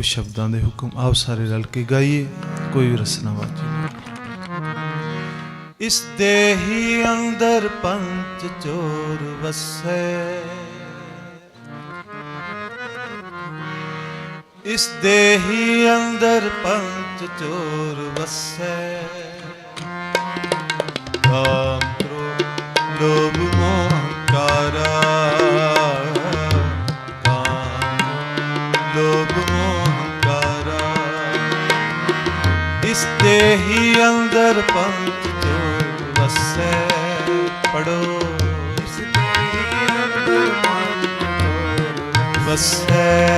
ਕੁਝ ਸ਼ਬਦਾਂ ਦੇ ਹੁਕਮ ਆਪ ਸਾਰੇ ਰਲ ਕੇ ਗਾਈਏ, ਕੋਈ ਵੀ ਰਸਨਾ ਵਾਜੀ ਇਸ ਦੇਹੀ ਅੰਦਰ ਪੰਚ ਚੋਰ ਵਸੈ। ਇਸ ਦੇਹੀ ਅੰਦਰ ਪੰਚ ਚੋਰ ਵਸੈ। ਅੰਦਰ ਪੰਚ ਚੋਰ ਵਸੈ ਪੜੋ ਇਸ ਵਸੈ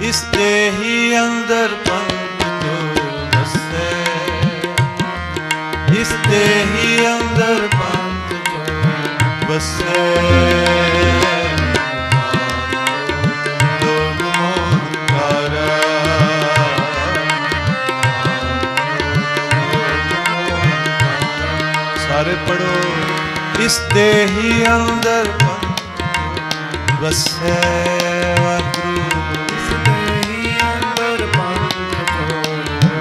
ਇਸ ਦੇਹੀ ਅੰਦਰ ਪੰਜ ਜੋ ਵਸੈ। ਇਸ ਦੇਹੀ ਅੰਦਰ ਪੰਜ ਜੋ ਵਸੈ। ਸਾਰੇ ਪੜੋ ਇਸ ਦੇਹੀ ਅੰਦਰ ਪੰਜ ਵਸੈ। ਵਾਹਿਗੁਰੂ।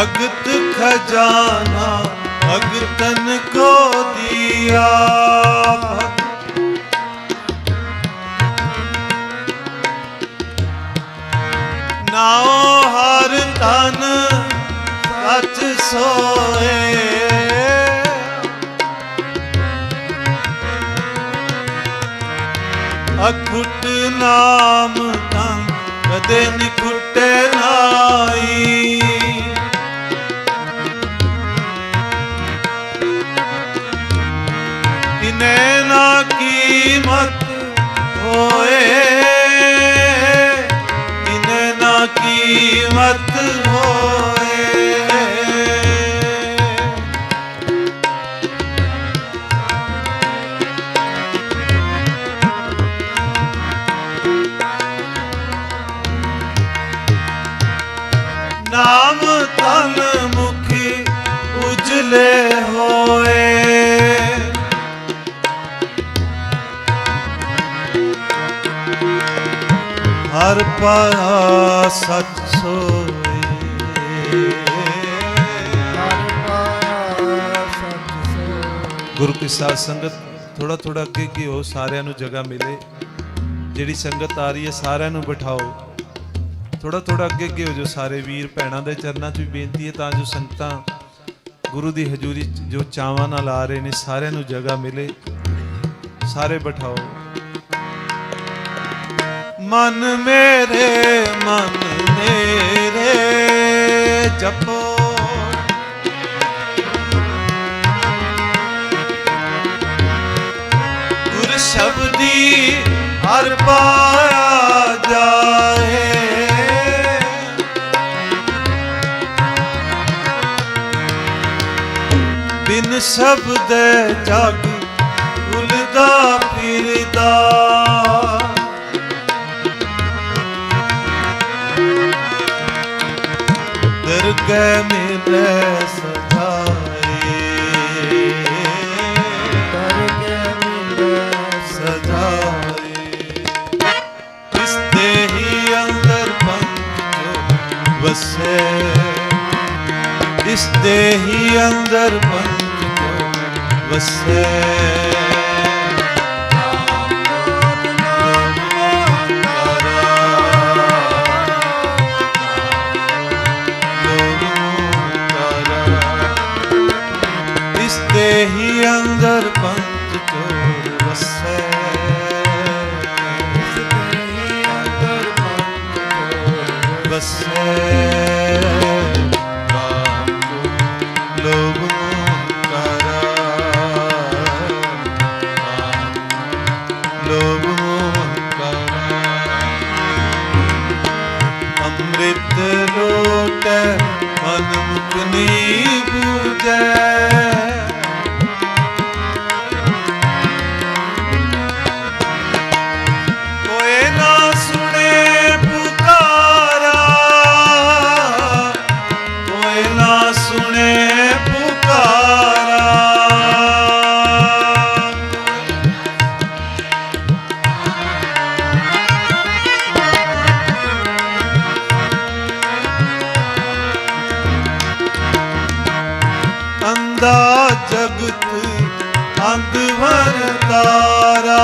ਅਗਤ ਖਜ਼ਾਨਾ ਅਗਤਨ ਕੋ ਦਿਆ। ਨਾਉ ਹਰ ਤਨ ਸੱਚ ਸੋਏ। ਅਖੁੱਟ ਨਾਮ ਤੰ ਕਦੇ ਨਿਖੁੱਟੇ ਨਾਈ ਹੋਏ ਪਾਇਆ ਸਚ ਸੋਏ। ਗੁਰੂ ਕੀ ਸਾਧ ਸੰਗਤ ਥੋੜਾ ਥੋੜਾ ਅੱਗੇ ਕੀ ਹੋ ਸਾਰਿਆਂ ਨੂੰ ਜਗ੍ਹਾ ਮਿਲੇ। ਜਿਹੜੀ ਸੰਗਤ ਆ ਰਹੀ ਹੈ, ਸਾਰਿਆਂ ਨੂੰ ਬਿਠਾਓ। ਥੋੜਾ ਥੋੜਾ ਅੱਗੇ ਅੱਗੇ ਹੋ ਜੋ ਸਾਰੇ ਵੀਰ ਭੈਣਾਂ ਦੇ ਚਰਨਾਂ 'ਚ ਵੀ ਬੇਨਤੀ ਹੈ, ਤਾਂ ਜੋ ਸੰਗਤਾਂ ਗੁਰੂ ਦੀ ਹਜ਼ੂਰੀ ਜੋ ਚਾਵਾਂ ਨਾਲ ਆ ਰਹੇ ਨੇ, ਸਾਰਿਆਂ ਨੂੰ ਜਗ੍ਹਾ ਮਿਲੇ। ਸਾਰੇ ਬਿਠਾਓ। ਮਨ ਮੇਰੇ ਮਨ ਮੇਰੇ ਜਪੋ। ਗੁਰ ਸ਼ਬਦੀ ਹਰ ਪਾਇਆ ਜਾਏ। ਬਿਨ ਸ਼ਬਦ ਜਗ ਇਸ ਦੇਹੀ ਅੰਦਰ ਪੰਜ ਜੋ ਵਸੇ। ਨਹੀਂ ਬੂਝੈ ਭਗਤਾਰਾ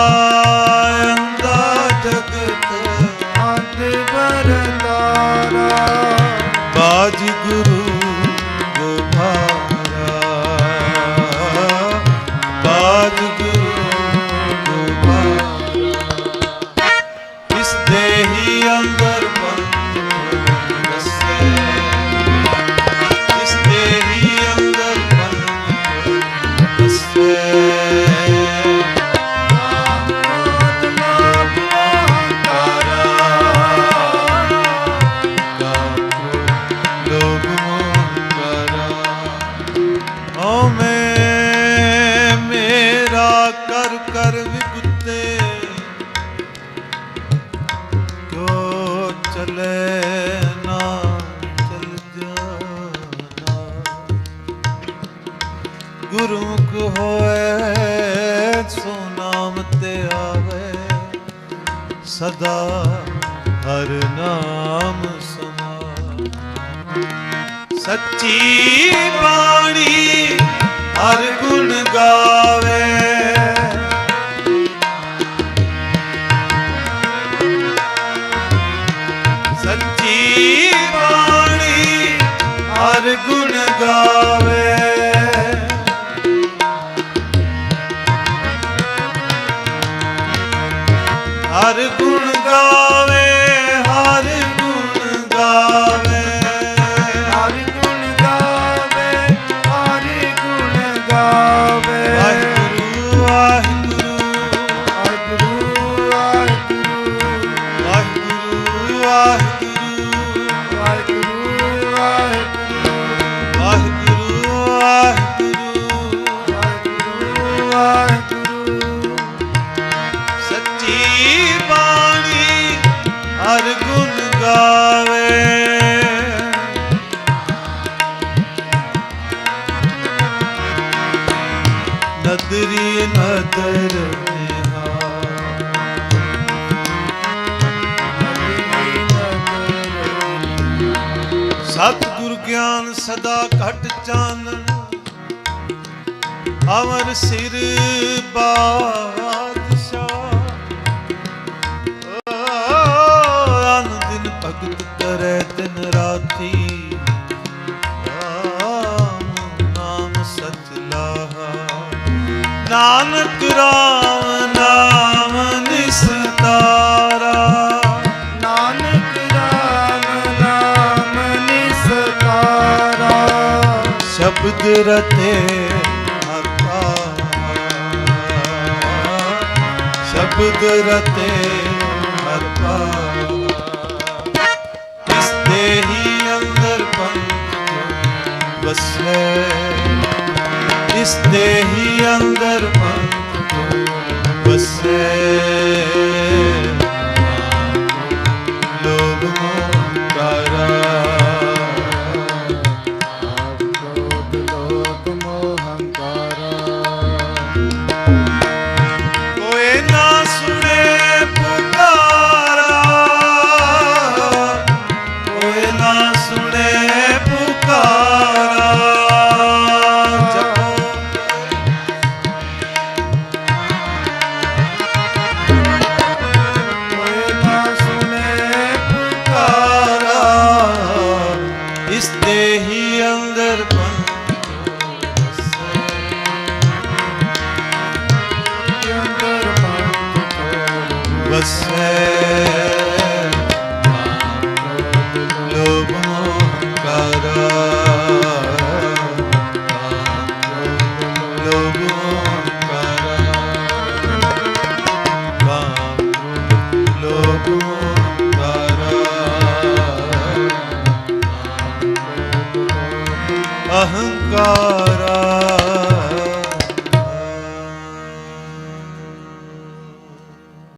ਓ ਮੈਂ ਮੇਰਾ ਕਰ ਕਰ ਵਿਗੁੱਤੇ। ਕਿਉ ਚਲੇ ਨਾ, ਚਲ ਜਾਣਾ। ਗੁਰੂ ਕੋ ਹੋਏ ਸੋ ਨਾਮ ਤੇ ਆਵੇ। ਸਦਾ ਹਰ ਨਾਮ ਸਮਾ ਸੱਚੀ ਬਾਣੀ ਹਰ ਗੁਣ ਗਾਵੇ। ਗੁਣ ਗਾਵੇ ਨਦਰੀ ਨਦਰ ਸਤਿਗੁਰ ਗਿਆਨ ਸਦਾ ਘਟ ਚਾਨਣ ਅਮਰ ਸਿਰ ਬਾਦਸ਼ਾਹ ਰਾਮ ਨਾਮ ਸਚ ਲਾਹਾ ਨਾਨਕ ਰਾਮ ਨਾਮ ਨਿਸਤਾਰਾ ਨਾਨਕ ਰਾਮ ਨਾਮ ਨਿਸਤਾਰਾ ਸ਼ਬਦ ਰਤੇ ਹਰ ਸ਼ਬਦ ਰਤੇ ਵਸੈ ਇਸ ਦੇਹੀ ਅੰਦਰ ਪੰਜ ਵਸੈ।